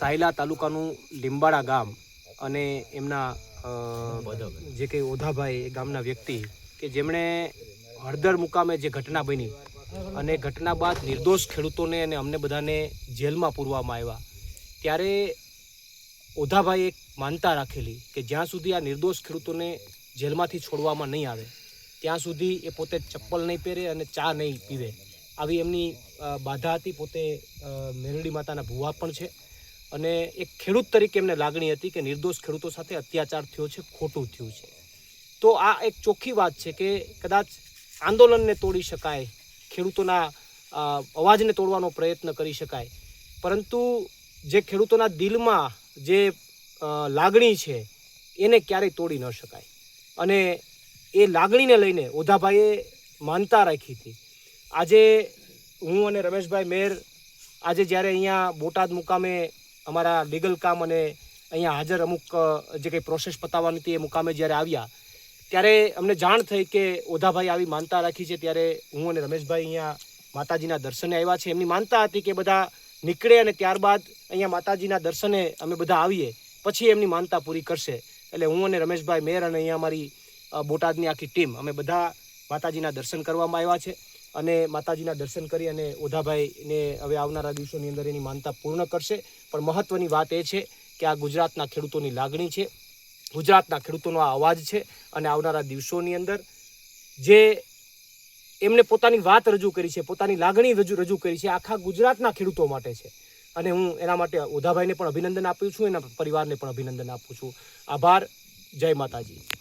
સાયલા તાલુકાનું લીંબાડા ગામ અને એમના જે કંઈ ઓધાભાઈ એ ગામના વ્યક્તિ કે જેમણે હળદર મુકામે જે ઘટના બની અને ઘટના બાદ નિર્દોષ ખેડૂતોને અને અમને બધાને જેલમાં પૂરવામાં આવ્યા. ત્યારે ઓધાભાઈ એક માનતા રાખેલી કે જ્યાં સુધી આ નિર્દોષ ખેડૂતોને જેલમાંથી છોડવામાં નહીં આવે, ત્યાં સુધી એ પોતે ચપ્પલ નહીં પહેરે અને ચા નહીં પીવે. આવી એમની બાધા હતી. પોતે મેરડી માતાના ભુવા પણ છે. અને એક ખેડૂત તરીકે એમને લાગણી હતી કે નિર્દોષ ખેડૂતો સાથે અત્યાચાર થયો છે, ખોટું થયું છે. તો આ એક ચોખ્ખી વાત છે કે કદાચ આંદોલનને તોડી શકાય, ખેડૂતોના અવાજને તોડવાનો પ્રયત્ન કરી શકાય. પરંતુ જે ખેડૂતોના દિલમાં જે લાગણી છે, એને ક્યારેય તોડી ન શકાય. અને એ લાગણીને લઈને ઓધાભાઈએ માનતા રાખી હતી. આજે હું અને રમેશભાઈ મેર આજે જ્યારે અહીંયા બોટાદ મુકામે અમારા લીગલ કામ અને અહીંયા હાજર અમુક જે કંઈ પ્રોસેસ પતાવવાની હતી એ મુકામે જ્યારે આવ્યા, ત્યારે અમને જાણ થઈ કે ઓધાભાઈ આવી માનતા રાખી છે. ત્યારે હું અને રમેશભાઈ અહીંયા માતાજીના દર્શને આવ્યા છે એમની માનતા હતી કે બધા નીકળે અને ત્યારબાદ અહીંયા માતાજીના દર્શને અમે બધા આવીએ, પછી એમની માનતા પૂરી કરશે. એટલે હું અને રમેશભાઈ મેર અને અહીંયા અમારી બોટાદની આખી ટીમ અમે બધા માતાજીના દર્શન કરવામાં આવ્યા છે. અને માતાજીના દર્શન કરી અને ઓધાભાઈને હવે આવનારા દિવસોની અંદર એની માનતા પૂર્ણ કરશે. પણ મહત્ત્વની વાત એ છે કે આ ગુજરાતના ખેડૂતોની લાગણી છે. ગુજરાતના ખેડૂતોનો આ અવાજ છે અને આવનારા દિવસોની અંદર જે એમને પોતાની વાત રજૂ કરી છે, પોતાની લાગણી રજૂ રજૂ કરી છે, આખા ગુજરાતના ખેડૂતો માટે છે. અને હું એના માટે ઓધાભાઈને પણ અભિનંદન આપું છું, એના પરિવારને પણ અભિનંદન આપું છું. આભાર. જય માતાજી.